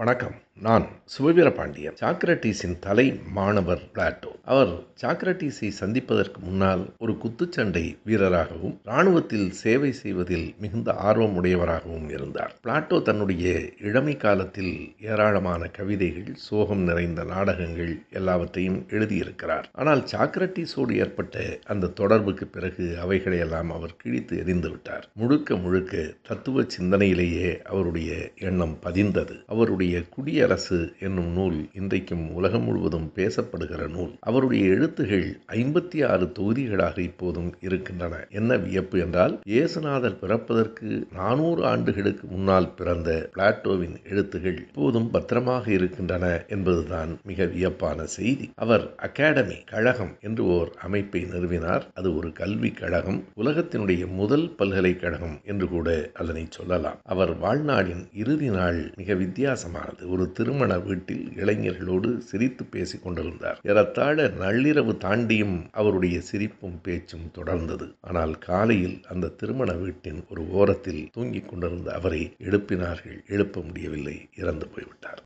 வணக்கம். நான் சுபவீர பாண்டியன் சாக்ரட்டீஸின் தலை மாணவர் பிளாட்டோ. அவர் சாக்ரட்டீஸை சந்திப்பதற்கு முன்னால் ஒரு குத்துச்சண்டை வீரராகவும் இராணுவத்தில் சேவை செய்வதில் மிகுந்த ஆர்வம் உடையவராகவும் இருந்தார். பிளாட்டோ தன்னுடைய இளமை காலத்தில் ஏராளமான கவிதைகள் சோகம் நிறைந்த நாடகங்கள் எல்லாவற்றையும் எழுதியிருக்கிறார். ஆனால் சாக்ரட்டீஸோடு ஏற்பட்ட அந்த தொடர்புக்கு பிறகு அவைகளையெல்லாம் அவர் கிழித்து எரிந்துவிட்டார் முழுக்க முழுக்க தத்துவ சிந்தனையிலேயே அவருடைய எண்ணம் பதிந்தது. அவருடைய அரசு என்னும் நூல் இன்றைக்கும் உலகம் முழுவதும் பேசப்படுகிற நூல். அவருடைய எழுத்துகள் ஐம்பத்தி ஆறு தொகுதிகளாக இப்போதும் இருக்கின்றன. என்ன வியப்பு என்றால் இயேசுநாதர் பிறப்பதற்கு நானூறு ஆண்டுகளுக்கு முன்னால் பிறந்த பிளாட்டோவின் எழுத்துகள் இப்போதும் பத்திரமாக இருக்கின்றன என்பதுதான் மிக வியப்பான செய்தி. அவர் அகாடமி கழகம் என்று ஓர் அமைப்பை நிறுவினார். அது ஒரு கல்வி கழகம் உலகத்தினுடைய முதல் பல்கலைக்கழகம் என்று கூட அதனை சொல்லலாம். அவர் வாழ்நாளின் இறுதி நாள் மிக வித்தியாசமானது. ஒரு திருமண வீட்டில் இளைஞர்களோடு சிரித்து பேசிக் கொண்டிருந்தார். ஏறத்தாழ நள்ளிரவு தாண்டியும் அவருடைய சிரிப்பும் பேச்சும் தொடர்ந்தது. ஆனால் காலையில் அந்த திருமண வீட்டின் ஒரு ஓரத்தில் தூங்கிக் கொண்டிருந்த அவரை எழுப்பினார்கள். எழுப்ப முடியவில்லை. இறந்து போய்விட்டார்.